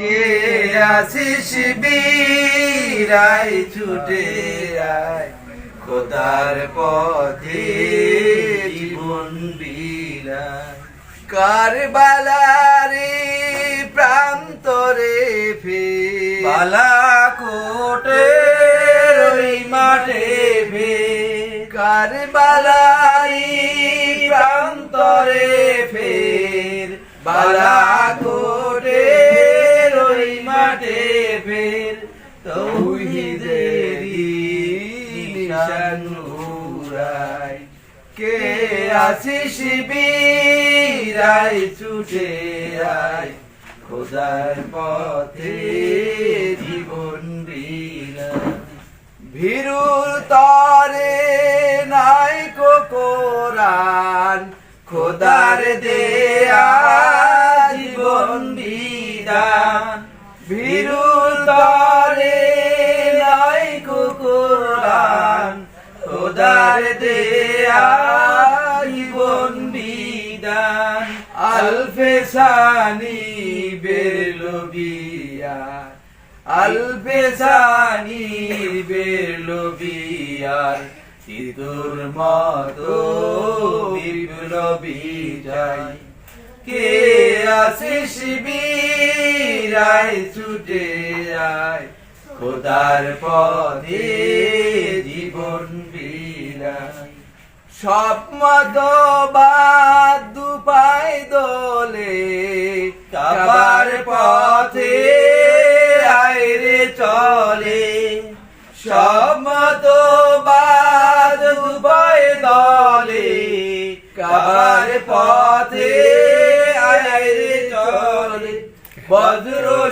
কে আসিস বীরাই ছুটে আয়? খোদার পথে জীবন বিলায়। কারবালারে প্রান্তরে ফে বালা কোটে ওই মাঠে ভে কারবালাই প্রান্তরে ফের। বালা কোটে ওই মাঠে ফের তৌহিদেরি নিশান কে আসিস বীরাই ছুটে আয়। খোদার পথে জীবন ভীরুর তরে নাই কো কোরআন খোদার দেয়া জীবন বিধান ভীরুর তরে নাই কো কোরআন খোদার দেয়া জীবন বিধান। আলফেসানি বেরলো বিয়া আলফেসানি বেরলো বিয়ার সিঁদুর মতো বিপ্লবী যাই। কে বীরাই ছুটে যায় খোদার পথে জীবন বিলায়। স্বপ্ন বাদ দুপাই দোলে, কাবার পথে আইরে চলে। স্বপ্ন বাদ দুপাই দলে, কাবার পথে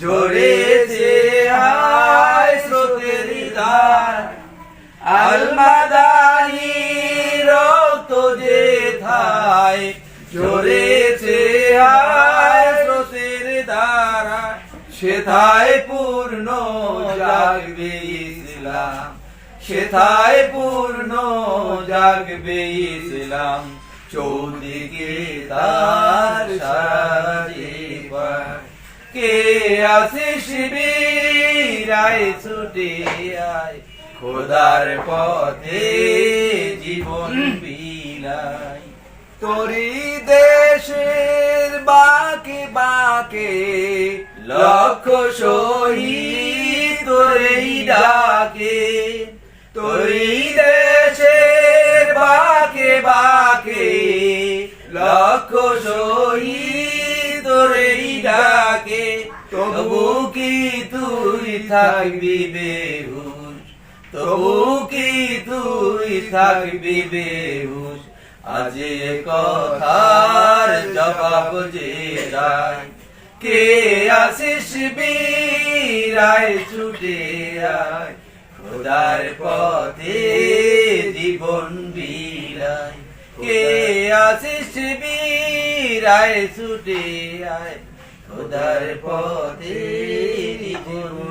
জড়েছে হায় স্রোতের ধার আলমাদানি রক্ত যে থাই জড়েছে হায় স্রোতের ধারা সেথায় পূর্ণ জাগবে ইসলাম। সেথায় পূর্ণ জাগবে ইসলাম। চৌদিকে তার আসিস বীরাই ছুটে আয়। খোদার পথে জীবন বিলাই তোরি দেশের বাকে বাকে লক্ষ শহীদ তোরেই ডাকে। তোরি দেশের বাকে বাকে লক্ষ শহীদ থাকবি বেহুশ? তবু কি তুই থাকবি বেহুশ? আজ কথার জবাব যে কে আসিস বীরাই ছুটে আয়? খোদার পথে জীবন বিলাই কে আসিস বীরাই ছুটে আয়? খোদার পথে জীবন